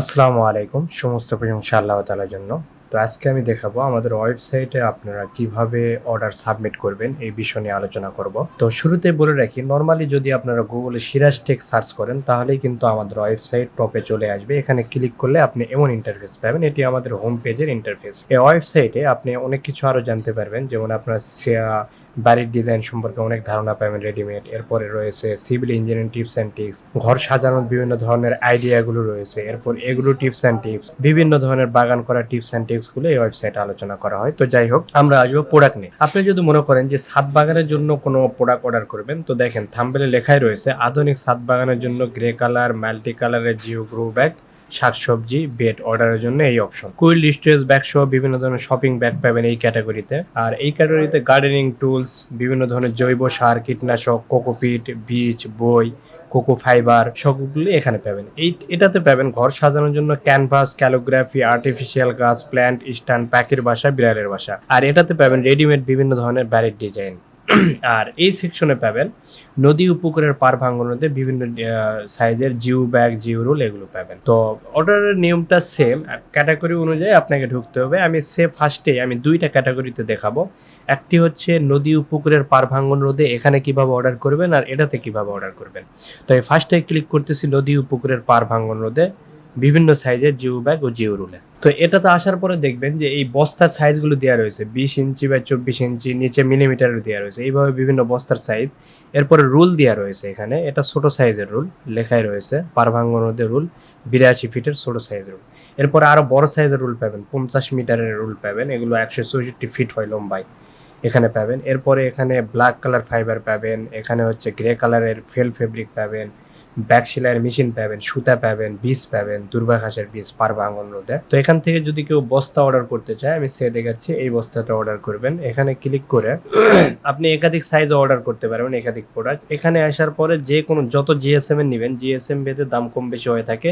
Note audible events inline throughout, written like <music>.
আসসালামু আলাইকুম, সমস্ত প্রশংসা আল্লাহ তালার জন্য। তো আজকে আমি দেখাবো আমাদের ওয়েবসাইটে আপনারা কীভাবে অর্ডার সাবমিট করবেন, এই বিষয় নিয়ে আলোচনা করব। তো শুরুতে বলে রাখি, নর্মালি যদি আপনারা গুগলে সিরাজ টেক সার্চ করেন, তাহলেই কিন্তু আমাদের ওয়েবসাইট টপে চলে আসবে। এখানে ক্লিক করলে আপনি এমন ইন্টারফেস পাবেন, এটি আমাদের হোম পেজের ইন্টারফেস। এই ওয়েবসাইটে আপনি অনেক কিছু আরও জানতে পারবেন, যেমন আপনার বাড়ির ডিজাইন সম্পর্কে অনেক ধারণা পাবেন রেডিমেড। এরপরে রয়েছে civil engineering tips and tips ঘর সাজানোর বিভিন্ন ধরনের আইডিয়াগুলো রয়েছে। এরপর এগুলো টিপস অ্যান্ড টিপস বিভিন্ন ধরনের বাগান করা টিপস অ্যান্ড টিপসগুলো এই ওয়েবসাইটে আলোচনা করা হয়। তো যাই হোক, আমরা আসব প্রোডাক্ট নিয়ে। আপনি যদি মনে করেন যে ছাদ বাগানের জন্য কোনো প্রোডাক্ট অর্ডার করবেন, তো দেখেন থাম্বেলে লেখাই রয়েছে, আধুনিক ছাদ বাগানের জন্য গ্রে কালার মাল্টি কালারের জিও গ্রো ব্যাগ শাকসবজি, বেড অর্ডারের জন্য এই অপশন কুইল স্টোরেজ ব্যাগ সহ বিভিন্ন ধরনের শপিং ব্যাগ পাবেন এই ক্যাটাগরিতে আর এই ক্যাটাগরিতে গার্ডেনিং টুলস বিভিন্ন ধরনের জৈব সার, কীটনাশক, কোকোপিট, বীজ, বই, কোকো ফাইবার সবগুলি এখানে পাবেন। এই, এটাতে পাবেন ঘর সাজানোর জন্য ক্যানভাস ক্যালোগ্রাফি আর্টিফিশিয়াল গাছ প্ল্যান্ট স্ট্যান্ড পাখির বাসা, বিড়ালের বাসা। আর এটাতে পাবেন রেডিমেড বিভিন্ন ধরনের ব্যারেট ডিজাইন <clears throat> আর এই সেকশনে পাবেন নদী উপকূলের পার ভাঙ্গনতে বিভিন্ন সাইজের জিও ব্যাগ জিও রোল এগুলো পাবেন। তো অর্ডারের নিয়মটা সেম ক্যাটাগরি অনুযায়ী আপনাকে ঢুকতে হবে। আমি সে ফার্স্টে আমি দুইটা ক্যাটাগরিতে দেখাবো। একটি হচ্ছে নদী উপকূলের পার ভাঙ্গন রোদে এখানে কীভাবে অর্ডার করবেন আর এটাতে কীভাবে অর্ডার করবেন। তো এই ফার্স্টে ক্লিক করতেছি নদী উপকূলের পার ভাঙ্গন রোদে বিভিন্ন সাইজের জিও ব্যাগ ও জিও রুলে তো এটাতে আসার পরে দেখবেন যে এই বস্তার সাইজগুলো দেওয়া রয়েছে, বিশ ইঞ্চি বা চব্বিশ ইঞ্চি, নিচে মিলিমিটারও দেওয়া রয়েছে। এইভাবে বিভিন্ন বস্তার সাইজ এরপরে রুল দেওয়া রয়েছে এখানে, এটা ছোট সাইজের রুল লেখাই রয়েছে পারভাঙ্গন নদীর রুল বিরাশি ফিটের ছোট সাইজের রুল এরপরে আরও বড় সাইজের রুল পাবেন, পঞ্চাশ মিটারের রুল পাবেন, এগুলো একশো চৌষট্টি ফিট হয় লম্বায়। এখানে পাবেন, এরপরে এখানে ব্ল্যাক কালার ফাইবার পাবেন, এখানে হচ্ছে গ্রে কালারের ফেল ফেব্রিক পাবেন ব্যাক সেলাইয়ের মেশিন পাবেন, সুতা পাবেন, বীজ পাবেন দুর্বা ঘাসের বীজ পারবা আঙুল রোদে তো এখান থেকে যদি কেউ বস্তা অর্ডার করতে চায়, আমি সে দেখাচ্ছি, এই বস্তাটা অর্ডার করবেন। এখানে ক্লিক করে <coughs> আপনি একাধিক সাইজ অর্ডার করতে পারবেন একাধিক প্রোডাক্ট এখানে আসার পরে যে কোনো, যত জিএসএম এর নেবেন জিএসএম ভেদে দাম কম বেশি হয়ে থাকে।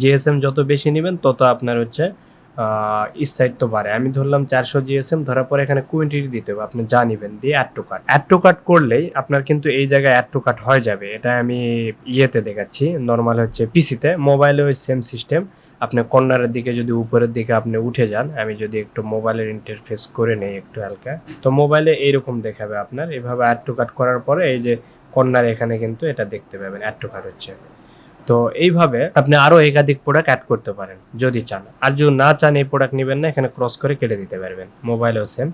জিএসএম যত বেশি নেবেন, তত আপনার হচ্ছে স্থায়িত্ব বাড়ে। আমি ধরলাম চারশো জিএসএম ধরার পরে এখানে কোয়েন্টিটি দিতে হবে। আপনি যা নেবেন দিয়ে add to cart add to cart করলেই আপনার কিন্তু এই জায়গায় অ্যাড টু কার্ট হয়ে যাবে। এটা আমি ইয়েতে দেখাচ্ছি। নর্মাল হচ্ছে পিসিতে মোবাইলে ওই সেম সিস্টেম আপনি কর্নারের দিকে যদি উপরের দিকে আপনি উঠে যান, আমি যদি একটু মোবাইলের ইন্টারফেস করে নেই একটু হালকা। তো মোবাইলে এইরকম দেখাবে আপনার। এভাবে অ্যাড টু কার্ট করার পরে এই যে কর্নার এখানে কিন্তু এটা দেখতে পাবেন। অ্যাড টু কার্ট হচ্ছে। তো এইভাবে আপনি আরও একাধিক প্রোডাক্ট অ্যাড করতে পারেন, যদি চান। আর যদি না চান, এই প্রোডাক্ট নেবেন না, এখানে ক্রস করে কেটে দিতে পারবেন মোবাইলেও সেম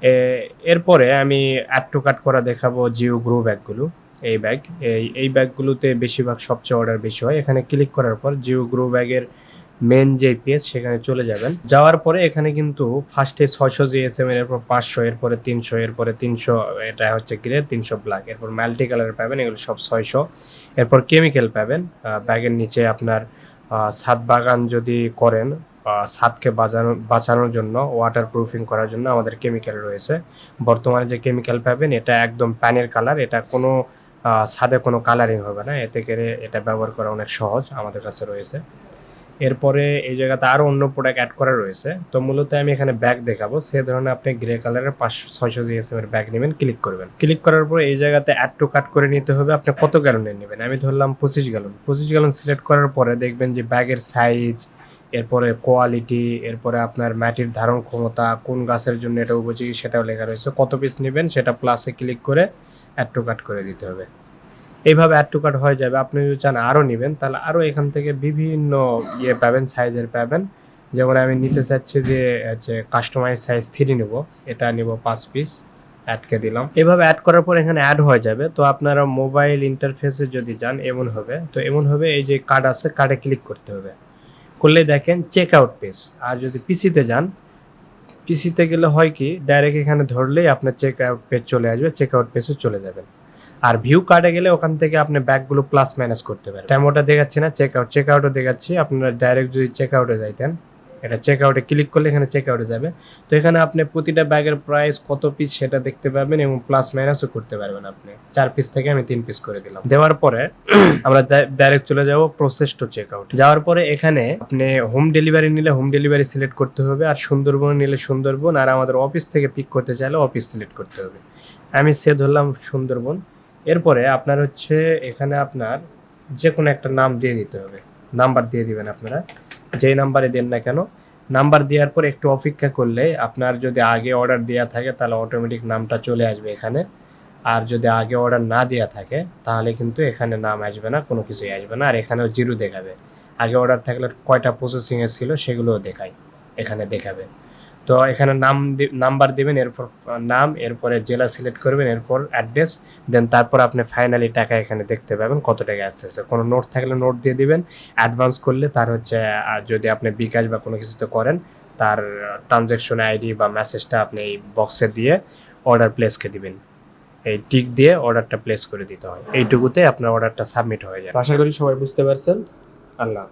এরপরে আমি অ্যাড টু কাট করা দেখাবো জিও গ্রো ব্যাগগুলো এই ব্যাগ এই এই ব্যাগগুলোতে বেশিরভাগ সবচেয়ে অর্ডার বেশি হয়। এখানে ক্লিক করার পর জিও গ্রো ব্যাগের মেন যে পেজ সেখানে চলে যাবেন। যাওয়ার পরে এখানে কিন্তু ফার্স্টে ছয়শো জিএসএম এর, এরপর পাঁচশো, এরপরে তিনশো এরপরে তিনশো, এটা হচ্ছে গ্রে তিনশো ব্ল্যাক এরপর মাল্টি কালার পাবেন, এগুলো সব ছয়শো। এরপর কেমিক্যাল পাবেন ব্যাগের নিচে আপনার ছাদ বাগান যদি করেন ছাদকে বাঁচানো বাঁচানোর জন্য ওয়াটার প্রুফিং করার জন্য আমাদের কেমিক্যাল রয়েছে। বর্তমানে যে কেমিক্যাল পাবেন, এটা একদম প্যানের কালার এটা কোনো ছাদে কোনো কালারিং হবে না। এতে করে এটা ব্যবহার করা অনেক সহজ আমাদের কাছে রয়েছে। এরপরে এই জায়গাতে আরও অন্য প্রোডাক্ট অ্যাড করা রয়েছে। তো মূলত আমি এখানে ব্যাগ দেখাবো। সে ধরনের আপনি গ্রে কালারের পাঁচশো, ছয়শো জিএসএম এর ব্যাগ নেবেন ক্লিক করবেন। ক্লিক করার পর এই জায়গাতে অ্যাড টু কাট করে নিতে হবে। আপনি কত গ্যালনের নেবেন? আমি ধরলাম পঁচিশ গ্যালন পঁচিশ গ্যালন সিলেক্ট করার পরে দেখবেন যে ব্যাগের সাইজ এরপরে কোয়ালিটি এরপরে আপনার মাটির ধারণ ক্ষমতা, কোন গাছের জন্য এটা উপযোগী সেটাও লেখা রয়েছে। কত পিস নেবেন? সেটা প্লাসে ক্লিক করে অ্যাড টু কাট করে দিতে হবে। এইভাবে অ্যাড টু কাট হয়ে যাবে। আপনি যদি চান আরও নেবেন, তাহলে আরও এখান থেকে বিভিন্ন ইয়ে পাবেন সাইজের পাবেন। যেমন আমি নিতে চাচ্ছি যে হচ্ছে কাস্টমাইজ সাইজ থ্রি নেব। এটা নেব পাঁচ পিস অ্যাডকে দিলাম। এভাবে অ্যাড করার পর এখানে অ্যাড হয়ে যাবে। তো আপনারা মোবাইল ইন্টারফেসে যদি যান, এমন হবে। তো এমন হবে, এই যে কার্ড আছে কার্ডে ক্লিক করতে হবে। করলে দেখেন চেক আউট পেজ আর যদি পিসিতে যান পিসিতে গেলে হয় কি ডাইরেক্ট এখানে ধরলেই আপনার চেক আউট পেজ চলে আসবে চেক আউট পেজে চলে যাবেন। আর ভিউ কার্ডে গেলে ওখান থেকে আপনি ব্যাগগুলো প্লাস মাইনাস করতে পারেন টাইমটা দেখাচ্ছি না চেক আউট চেক আউটও দেখাচ্ছি। আপনারা ডাইরেক্ট যদি চেক আউটে যাইতেন, এটা চেক আউটে ক্লিক করলে এখানে চেক আউটে যাবে। তো এখানে আপনি প্রতিটা ব্যাগের প্রাইস কত পিস সেটা দেখতে পাবেন এবং প্লাস মাইনাসও করতে পারবেন আপনি। চার পিস থেকে আমি তিন পিস করে দিলাম। দেওয়ার পরে <clears throat> আমরা ডাইরেক্ট চলে যাব প্রসেস টু চেক আউট যাওয়ার পরে এখানে আপনি হোম ডেলিভারি নিলে হোম ডেলিভারি সিলেক্ট করতে হবে আর সুন্দরবন নিলে সুন্দরবন আর আমাদের অফিস থেকে পিক করতে চাইলে অফিস সিলেক্ট করতে হবে। আমি সে ধরলাম সুন্দরবন। এরপরে আপনার হচ্ছে এখানে আপনার যে কোনো একটা নাম দিয়ে দিতে হবে। নাম্বার দিয়ে দিবেন আপনারা। যেই নাম্বারে দেন না কেন, নাম্বার দেওয়ার পর একটু অপেক্ষা করলে আপনার যদি আগে অর্ডার দেওয়া থাকে তাহলে অটোমেটিক নামটা চলে আসবে এখানে। আর যদি আগে অর্ডার না দেওয়া থাকে, তাহলে কিন্তু এখানে নাম আসবে না, কোনো কিছুই আসবে না। আর এখানেও জিরো দেখাবে। আগে অর্ডার থাকলে কয়টা প্রসেসিংয়ে ছিল সেগুলোও দেখায়। এখানে দেখাবে। তো এখানে নাম নাম্বার দিবেন এরপর নাম এরপরে জেলা সিলেক্ট করবেন এরপর অ্যাড্রেস দেন তারপর আপনি ফাইনালি টাকা এখানে দেখতে পাবেন কত টাকা আসতেছে। কোনো নোট থাকলে নোট দিয়ে দিবেন। অ্যাডভান্স করলে তার হচ্ছে যদি আপনি বিকাশ বা কোনো কিছুতে করেন তার ট্রানজ্যাকশন আইডি বা মেসেজটা আপনি এই বক্সে দিয়ে অর্ডার প্লেসকে দিবেন। এই টিক দিয়ে অর্ডারটা প্লেস করে দিতে হয়। এইটুকুতে আপনার অর্ডারটা সাবমিট হয়ে যায় আশা করি সবাই বুঝতে পারছেন। আল্লাহ।